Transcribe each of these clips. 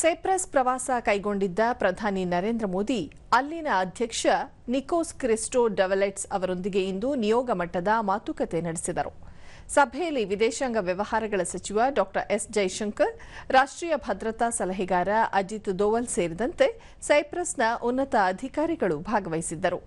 Cyprus ಪ್ರವಾಸ ಕೈಗೊಂಡಿದ್ದ ಪ್ರಧಾನಿ ನರೇಂದ್ರ ಮೋದಿ, ಅಲ್ಲಿನ ಅಧ್ಯಕ್ಷ ನಿಕೋಸ್ ಕ್ರಿಸ್ಟೋ ಡೆವಲೆಟ್ಸ್ ಅವರೊಂದಿಗೆ ಇಂದು ನಿಯೋಗ ಮಟ್ಟದ ಮಾತುಕತೆ ನಡೆಸಿದರು. ಸಭೆಯಲ್ಲಿ ವಿದೇಶಾಂಗ ವ್ಯವಹಾರಗಳ ಸಚಿವ ಡಾ ಎಸ್ ಜೈಶಂಕರ್, ರಾಷ್ಟ್ರೀಯ ಭದ್ರತಾ ಸಲಹೆಗಾರ ಅಜಿತ್ ದೋವಲ್ ಸೇರಿದಂತೆ ಸೈಪ್ರಸ್ನ ಉನ್ನತ ಅಧಿಕಾರಿಗಳು ಭಾಗವಹಿಸಿದ್ದರು.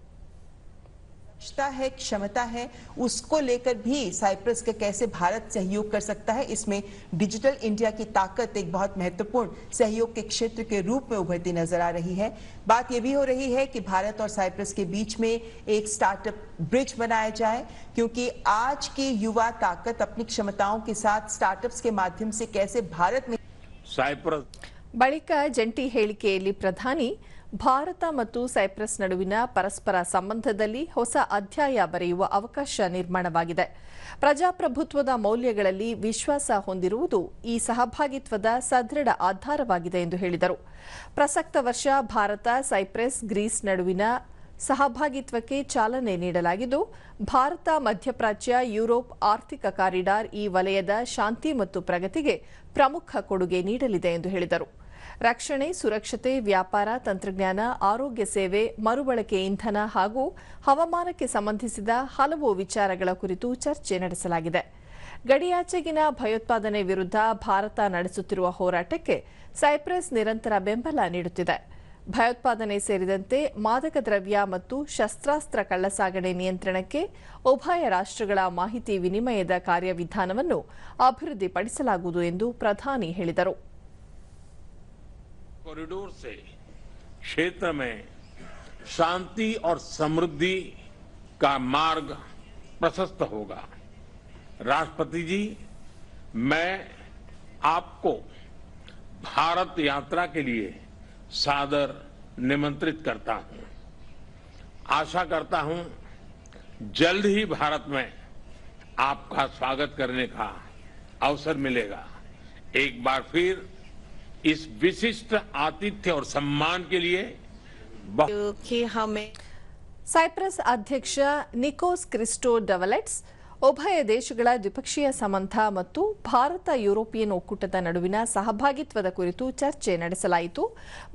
क्षमता है क्षमता है उसको लेकर भी साइप्रस का कैसे भारत सहयोग कर सकता है इसमें डिजिटल इंडिया की ताकत एक बहुत महत्वपूर्ण सहयोग के क्षेत्र के रूप में उभरती नजर आ रही है बात यह भी हो रही है कि भारत और साइप्रस के बीच में एक स्टार्टअप ब्रिज बनाया जाए क्योंकि आज की युवा ताकत अपनी क्षमताओं के साथ स्टार्टअप्स के माध्यम से कैसे भारत में साइप्रस ಬಳಿಕ ಜಂಟಿ ಹೇಳಿಕೆಯಲ್ಲಿ ಪ್ರಧಾನಿ ಭಾರತ ಮತ್ತು ಸೈಪ್ರಸ್ ನಡುವಿನ ಪರಸ್ಪರ ಸಂಬಂಧದಲ್ಲಿ ಹೊಸ ಅಧ್ಯಾಯ ಬರೆಯುವ ಅವಕಾಶ ನಿರ್ಮಾಣವಾಗಿದೆ. ಪ್ರಜಾಪ್ರಭುತ್ವದ ಮೌಲ್ಯಗಳಲ್ಲಿ ವಿಶ್ವಾಸ ಹೊಂದಿರುವುದು ಈ ಸಹಭಾಗಿತ್ವದ ಸದೃಢ ಆಧಾರವಾಗಿದೆ ಎಂದು ಹೇಳಿದರು. ಪ್ರಸಕ್ತ ವರ್ಷ ಭಾರತ, ಸೈಪ್ರಸ್, ಗ್ರೀಸ್ ನಡುವಿನ ಸಹಭಾಗಿತ್ವಕ್ಕೆ ಚಾಲನೆ ನೀಡಲಾಗಿದ್ದು, ಭಾರತ, ಮಧ್ಯಪ್ರಾಚ್ಯ, ಯುರೋಪ್ ಆರ್ಥಿಕ ಕಾರಿಡಾರ್ ಈ ವಲಯದ ಶಾಂತಿ ಮತ್ತು ಪ್ರಗತಿಗೆ ಪ್ರಮುಖ ಕೊಡುಗೆ ನೀಡಲಿದೆ ಎಂದು ಹೇಳಿದರು. ರಕ್ಷಣೆ, ಸುರಕ್ಷತೆ, ವ್ಯಾಪಾರ, ತಂತ್ರಜ್ಞಾನ, ಆರೋಗ್ಯ ಸೇವೆ, ಮರುಬಳಕೆ ಇಂಧನ ಹಾಗೂ ಹವಾಮಾನಕ್ಕೆ ಸಂಬಂಧಿಸಿದ ಹಲವು ವಿಚಾರಗಳ ಕುರಿತು ಚರ್ಚೆ ನಡೆಸಲಾಗಿದೆ. ಗಡಿಯಾಚೆಗಿನ ಭಯೋತ್ಪಾದನೆ ವಿರುದ್ಧ ಭಾರತ ನಡೆಸುತ್ತಿರುವ ಹೋರಾಟಕ್ಕೆ ಸೈಪ್ರಸ್ ನಿರಂತರ ಬೆಂಬಲ ನೀಡುತ್ತಿದೆ. ಭಯೋತ್ಪಾದನೆ ಸೇರಿದಂತೆ ಮಾದಕ ದ್ರವ್ಯ ಮತ್ತು ಶಸ್ತ್ರಾಸ್ತ್ರ ಕಳ್ಳಸಾಗಣೆ ನಿಯಂತ್ರಣಕ್ಕೆ ಉಭಯ ರಾಷ್ಟ್ರಗಳ ಮಾಹಿತಿ ವಿನಿಮಯದ ಕಾರ್ಯವಿಧಾನವನ್ನು ಅಭಿವೃದ್ಧಿಪಡಿಸಲಾಗುವುದು ಎಂದು ಪ್ರಧಾನಿ ಹೇಳಿದರು. कॉरिडोर से क्षेत्र में शांति और समृद्धि का मार्ग प्रशस्त होगा। राष्ट्रपति जी, मैं आपको भारत यात्रा के लिए सादर निमंत्रित करता हूँ। आशा करता हूँ जल्द ही भारत में आपका स्वागत करने का अवसर मिलेगा। एक बार फिर इस विशिष्ट आतिथ्य और सम्मान के लिए बहुत कि हमें ಸೈಪ್ರಸ್ ಅಧ್ಯಕ್ಷ ನಿಕೋಸ್ ಕ್ರಿಸ್ಟೋ ಡೆವಲೆಟ್ಸ್ ಉಭಯ ದೇಶಗಳ ದ್ವಿಪಕ್ಷೀಯ ಸಂಬಂಧ ಮತ್ತು ಭಾರತ ಯುರೋಪಿಯನ್ ಒಕ್ಕೂಟದ ನಡುವಿನ ಸಹಭಾಗಿತ್ವದ ಕುರಿತು ಚರ್ಚೆ ನಡೆಸಲಾಯಿತು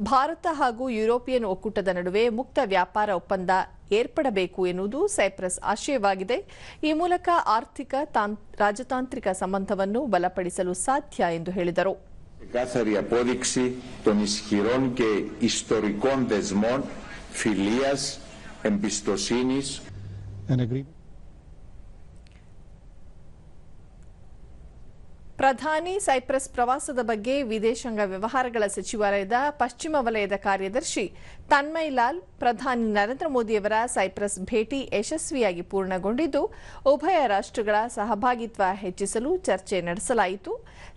ಭಾರತ ಹಾಗೂ ಯುರೋಪಿಯನ್ ಒಕ್ಕೂಟದ ನಡುವೆ ಮುಕ್ತ ವ್ಯಾಪಾರ ಒಪ್ಪಂದ ಏರ್ಪಡಬೇಕು ಎನ್ನುವುದು ಸೈಪ್ರಸ್ ಆಶಯವಾಗಿದೆ ಈ ಮೂಲಕ ಆರ್ಥಿಕ ತಾನ್- ರಾಜತಾಂತ್ರಿಕ ಸಂಬಂಧವನ್ನು ಬಲಪಡಿಸಲು ಸಾಧ್ಯ ಎಂದು ಹೇಳಿದರು Κάθαρη απόδειξη των ισχυρών και ιστορικών δεσμών φιλίας, εμπιστοσύνης ಪ್ರಧಾನಿ ಸೈಪ್ರಸ್ ಪ್ರವಾಸದ ಬಗ್ಗೆ ವಿದೇಶಾಂಗ ವ್ಯವಹಾರಗಳ ಸಚಿವಾಲಯದ ಪಶ್ಚಿಮ ವಲಯದ ಕಾರ್ಯದರ್ಶಿ ತನ್ಮಯ್ ಲಾಲ್ ಪ್ರಧಾನಿ ನರೇಂದ್ರ ಮೋದಿಯವರ ಸೈಪ್ರಸ್ ಭೇಟಿ ಯಶಸ್ವಿಯಾಗಿ ಪೂರ್ಣಗೊಂಡಿದ್ದು, ಉಭಯ ರಾಷ್ಟ್ರಗಳ ಸಹಭಾಗಿತ್ವ ಹೆಚ್ಚಿಸಲು ಚರ್ಚೆ ನಡೆಸಲಾಯಿತು.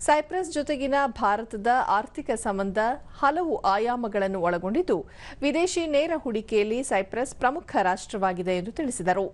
ಸೈಪ್ರಸ್ ಜೊತೆಗಿನ ಭಾರತದ ಆರ್ಥಿಕ ಸಂಬಂಧ ಹಲವು ಆಯಾಮಗಳನ್ನು ಒಳಗೊಂಡಿದ್ದು, ವಿದೇಶಿ ನೇರ ಹೂಡಿಕೆಯಲ್ಲಿ ಸೈಪ್ರಸ್ ಪ್ರಮುಖ ರಾಷ್ಟ್ರವಾಗಿದೆ ಎಂದು ತಿಳಿಸಿದರು.